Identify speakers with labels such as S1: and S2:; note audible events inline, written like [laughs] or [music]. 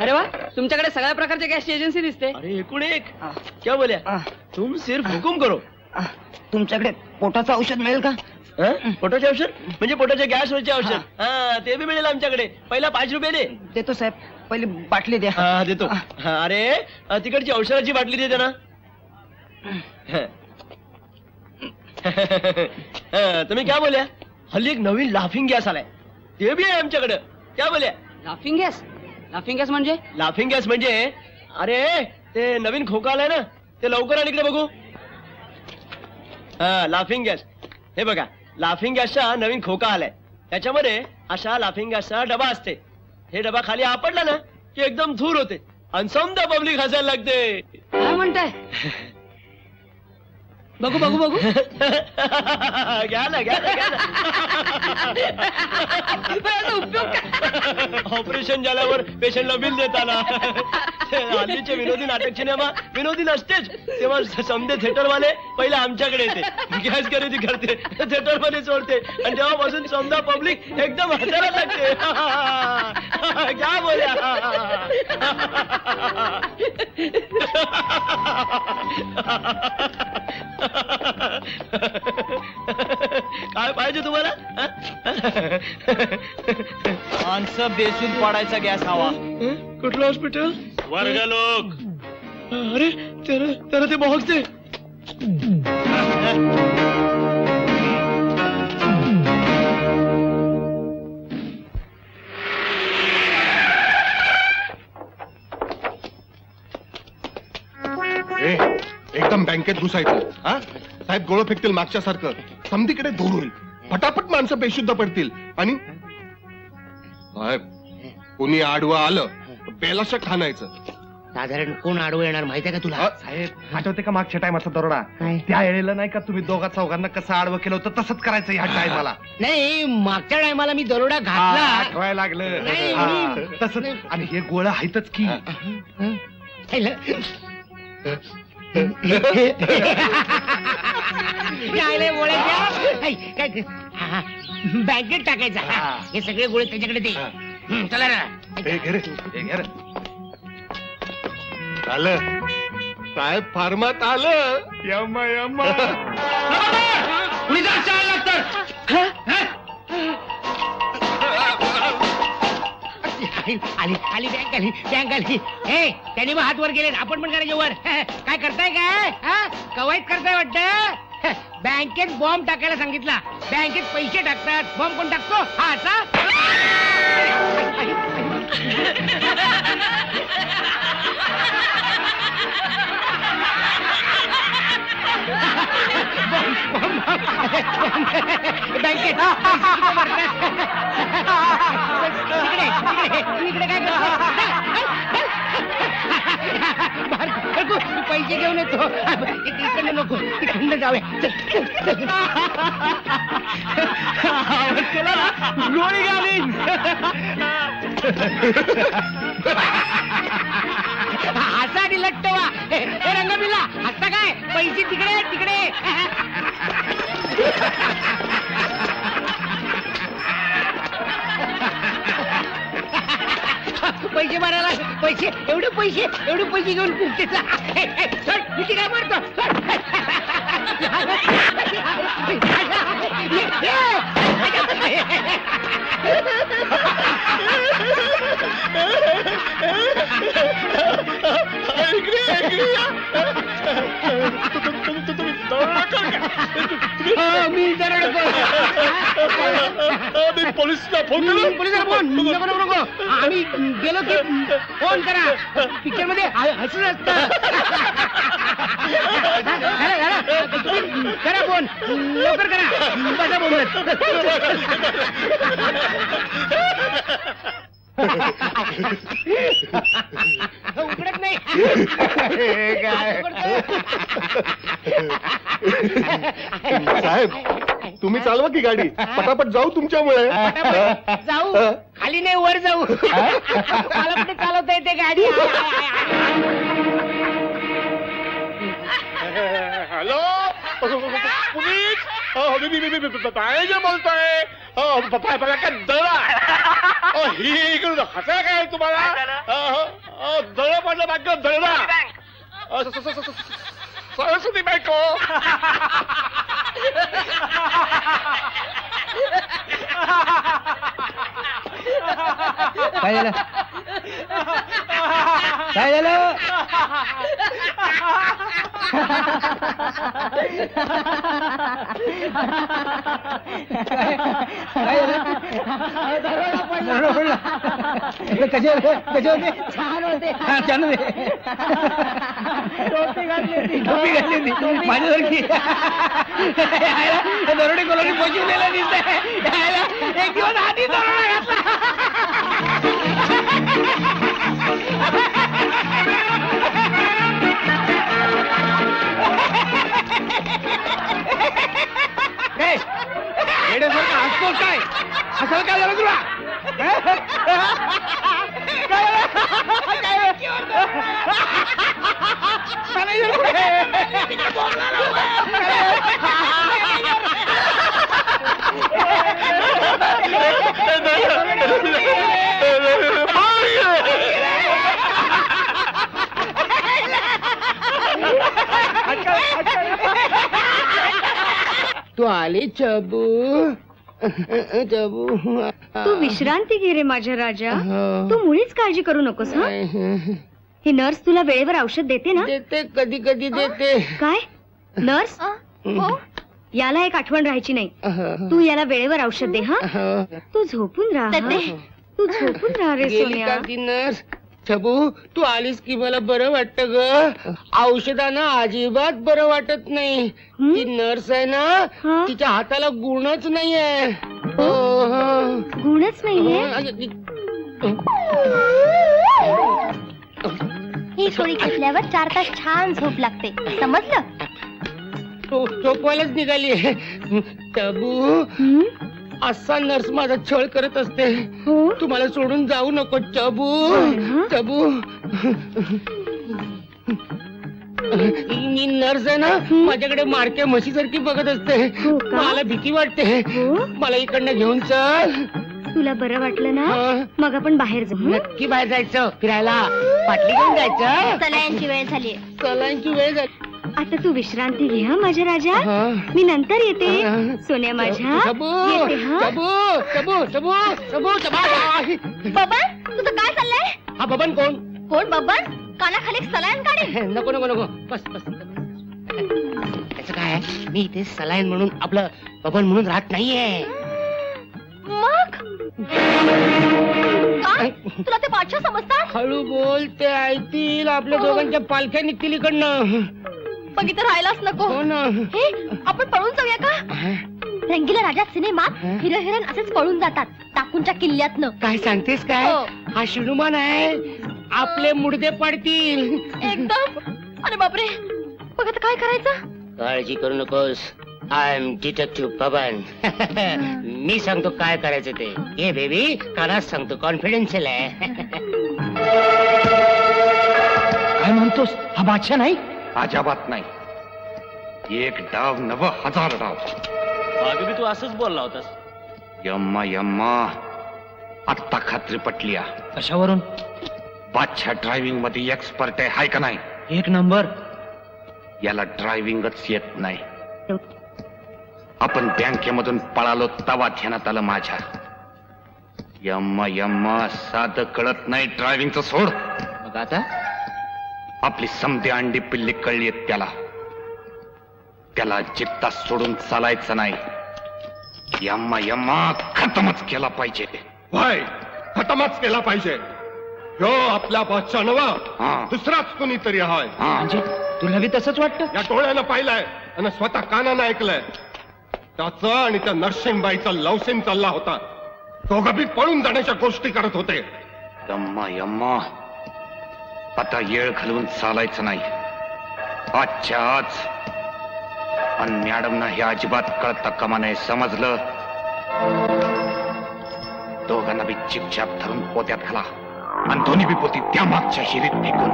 S1: अरे वा तुमच्याकडे सगळ्या प्रकारच्या गॅसची एजन्सी दिसते.
S2: अरे एकूण एक. क्या बोल्या तुम सिर्फ हुकुम करो.
S3: तुमच्याकडे पोटाचं औषध मिळेल का?
S2: हं? पोटाचे औषध? म्हणजे पोटाच्या गॅस वरचे औषध. हा ते बी मिळेल आमच्याकडे. पहिला पाच रुपये दे.
S3: देतो साहेब. पहिली बाटली द्या.
S2: हा देतो. हा, अरे तिकडची औषधाची बाटली देते ना. तुम्ही क्या बोल्या हल्ली एक नवीन लाफिंग गॅस आलाय. ते बी आहे आमच्याकडे. क्या बोल्या
S1: लाफिंग गॅस लाफिंग गॅस म्हणजे?
S2: लाफिंग गॅस म्हणजे? अरे ते नवीन खोका आलाय ना ते लवकर आणि इकडे बघू. हा लाफिंग गॅस हे बघा लाफिंग गॅसचा नवीन खोका आलाय त्याच्यामध्ये अशा लाफिंग गॅसचा डबा असते. हे डबा खाली आपडला ना की एकदम धूर होते. आणि समजा पब्लिक हसायला लागते.
S1: काय म्हणताय? [laughs] बघू बघू बघू. [laughs]
S2: घ्या ना घ्या ना घ्या ना.
S1: याचा उपयोग काय?
S2: ऑपरेशन झाल्यावर पेशंटला बिल देताना. हल्लीचे विनोदी नाटक सिनेमा विनोदी नसतेच. तेव्हा समजे थिएटर वाले पहिले आमच्याकडे येते. गॅस खरेदी करते थिएटरमध्ये सोडते. आणि तेव्हापासून समजा पब्लिक एकदम हसायला लागते. [laughs] क्या बोल्या काय पाहिजे तुम्हाला?
S4: माणसं बेसून पडायचा गॅस हवा.
S2: कुठलं हॉस्पिटल
S4: वर्ग लोक.
S2: अरे त्याला त्याला ते बघते
S5: ए, एकदम बँकेत घुसायचं. हा? साहेब गोळं फेकतील मागच्या सारखं. समधीकडे धूर होईल. फटाफट माणसं बेशुद्ध पडतील. आणि साहेब कोणी आडवं आलं तर बेलाशक हाणायचं
S6: साधारण कोण आडवं येणार माहितीये का तुला?
S5: हा?
S7: साहेब. आठवते का मागच्या टायमाचा दरोडा?
S6: काय?
S7: त्या वेळेला नाही का तुम्ही दोघा चौघांना कसं आडवं केलं होतं तसंच करायचं ह्या टायमाला
S6: नाही मागच्या टायमाला मी दरोडा घातला.
S7: आठवायला लागलं.
S6: नाही,
S7: हा,
S6: नाही.
S7: तसंच. आणि हे गोळ आहेतच की. [laughs]
S6: काय लय बोलायचं? ऐ, काय क- हा, हा. टाकायचा. हा. हे सगळे गोळे त्याच्याकडे दे. हं, चला ना
S7: हे घे रे, हे घे रे.
S5: आलं. साहेब फार्मात आलं. यम्मा यम्मा. [laughs]
S6: आली आली बँक आली बँक आली. हे त्याने मग हात वर गेले आपण पण करायचे वर. [laughs] काय करताय काय? हा? कवायत करताय वाटत? [laughs] बँकेत बॉम्ब टाकायला सांगितला. बँकेत पैसे टाकतात. बॉम्ब कोण टाकतो? हा असा? [laughs] इकडे नको. तिकडनं जाऊया.
S2: गोळी घालीन.
S6: हसा आणि लट्ट वा. हे रंगबिला हसता काय? पैसे तिकडे तिकडे. पैसे भरायला पैसे एवढे पैसे एवढे पैसे घेऊन कुठे जा? हे, हे, मी मी
S5: पोलिसला फोन
S6: पोलिसाला फोन. नको नको नको. आम्ही गेलो की फोन करा. पिक्चरमध्ये ह- हसून असत करा फोन. लवकर करा. बसा बोलत उघडत नाही.
S5: साहेब तुम्ही चालवा की गाडी. पटापट जाऊ तुमच्यामुळे.
S6: पटापट जाऊ. खाली नाही वर जाऊ. मला कुठे चालवता येते गाडी?
S5: हॅलो? पुलिस? मी- मी- मॅनेजर बोलतोय. दळा? अहो, ही इकडून हसाय काय तुम्हाला? अहो,
S2: म्हटलं बॅकअप धडा
S5: सरस्वती बँक
S3: काय झालं? काय झालं? छान होते टोपी घातली टोपी माझ्यासारखी दरोडे कोलोनी पोचवलेला दिसतंय एक दिवस आधी दरोडा घातला येण्यासारखं हसतोस काय हसायला काय झालं तुला काय झालं? काय झालं? मला इकडे
S6: तू आली चबू चबू
S8: तू विश्रांती घे रे माझ्या राजा.
S6: हो.
S8: तू मुळीच काळजी करू नकोस हा? ही नर्स तुला वेळेवर औषध देते ना?
S6: देते कधी कधी देते.
S8: काय? नर्स? याला एक आठवण राहायची नाही. तू याला वेळेवर औषध दे हा? तू झोपून राहा हा? तू झोपून राहा रे
S6: गेली
S8: सोन्या?
S6: ती नर्स? छबू तू आलीस की मला बरं वाटत ग औषधानं अजिबात बरं वाटत नाही? ती नर्स आहे ना? तिच्या हाताला गुणच नाहीये.
S8: गुणच नाहीये
S9: ही गोळी घेतल्यावर चार तास छान झोप लागते समजलं
S6: तो झोपवायलाच निघाली
S8: हं?
S6: असा नर्स माझा छळ करत असते.
S8: हो?
S6: तुम्हाला सोडून जाऊ नको चबू.
S8: हं?
S6: चबू. मी नर्स आहे ना माझ्याकडे मारक्या म्हशीसारखी बघत असते.
S8: हो?
S6: मला भीती वाटते.
S8: हो?
S6: मला इकडनं घेऊन चल.
S8: तुला बरं वाटलं ना? मग आपण बाहेर जाऊ?
S6: नक्की बाहेर जायचं फिरायला. पाटली घेऊन जायचं.
S9: सलाईनची वेळ झाली.
S6: चलांची वेळ झाली.
S8: आता तू विश्रांती घे हा माझ्या राजा?
S6: हं.
S8: मी नंतर येते.
S6: हं.
S8: सोन्या माझ्या
S6: चबू
S8: येते हा?
S6: चबू चबू चबू चबू चबू
S9: बबन तुझं काय चाललंय?
S6: हा बबन कोण?
S9: कोण बबन? कानाखाली सलाईन काढे.
S6: नको नको नको. बस बस. त्याचं काय आहे? मी इथे सलाईन म्हणून आपलं बबन म्हणून राहत नाहीये.
S9: मग? काय तुला ते बादशाह समजतात?
S6: हळू बोल ते ऐकतील. आपल्या दोघांच्या पालख्या निघतील इकडनं.
S9: मग इथं राहायलाच नको.
S6: हो ना.
S9: हे आपण पळून जाऊया का? रंगीला राजा सिनेमात
S6: हं?
S9: हिरो हिरोईन असेच पळून जातात टाकूनच्या किल्ल्यातनं.
S6: काय सांगतेस काय?
S9: हो.
S6: हा शिणुमान आहे. आपले मुडदे पाडतील.
S9: एकदम. अरे बापरे. मग आता काय करायचं?
S6: काळजी करू नकोस. आय एम डिटेक्टिव्ह बबन मी सांगतो काय करायचं ते. ये बेबी कानात सांगतो. कॉन्फिडेन्शियल आहे.
S3: काय म्हणतोस? हा बादशाह नाही?
S7: अजाबात नाही. एक डाव नव हजार डाव.
S2: मागे बी तू असंच बोलला होतास.
S7: यम्मा यम्मा आत्ता खात्री पटली आ.
S3: कशावरून?
S7: बादशाह ड्रायव्हिंगमध्ये एक्सपर्ट आहे हाय का नाही?
S3: एक नंबर.
S7: याला ड्रायव्हिंगच येत नाही. आपण पळालो तवा ध्यानात आलं माझ्या. यम्मा यम्मा साध कळत नाही ड्रायव्हिंगचं सोड.
S3: मग आता?
S7: आपली समधी अंडी पिल्ली कळली त्याला. त्याला जित्ता सोडून चालायचं नाही. यम्मा यम्मा खतमच केला पाहिजे.
S5: भाई खतमच केला पाहिजे. ह्यो आपला बादशाह नवा. दुसराच कोणीतरी हाय.
S7: हा.
S3: म्हणजे तुला बी तसंच वाटतं?
S5: या डोळ्यानं पाहिलंय आणि स्वतः कानानं ऐकलंय. त्याचं आणि त्या नरसिंहबाईचा लवसेन चालला होता. दोघं बी पळून जाण्याच्या गोष्टी करत होते.
S7: यम्मा यम्मा आता येळ घालवून चालायचं नाही. आजच्या आज आणि मॅडमना हे अजिबात कळता कामा नाही समजलं? दोघांना बी चिपछाप धरून पोत्यात घाला. आणि दोन्ही बी पोती त्या मागच्या शिरीत फेकून.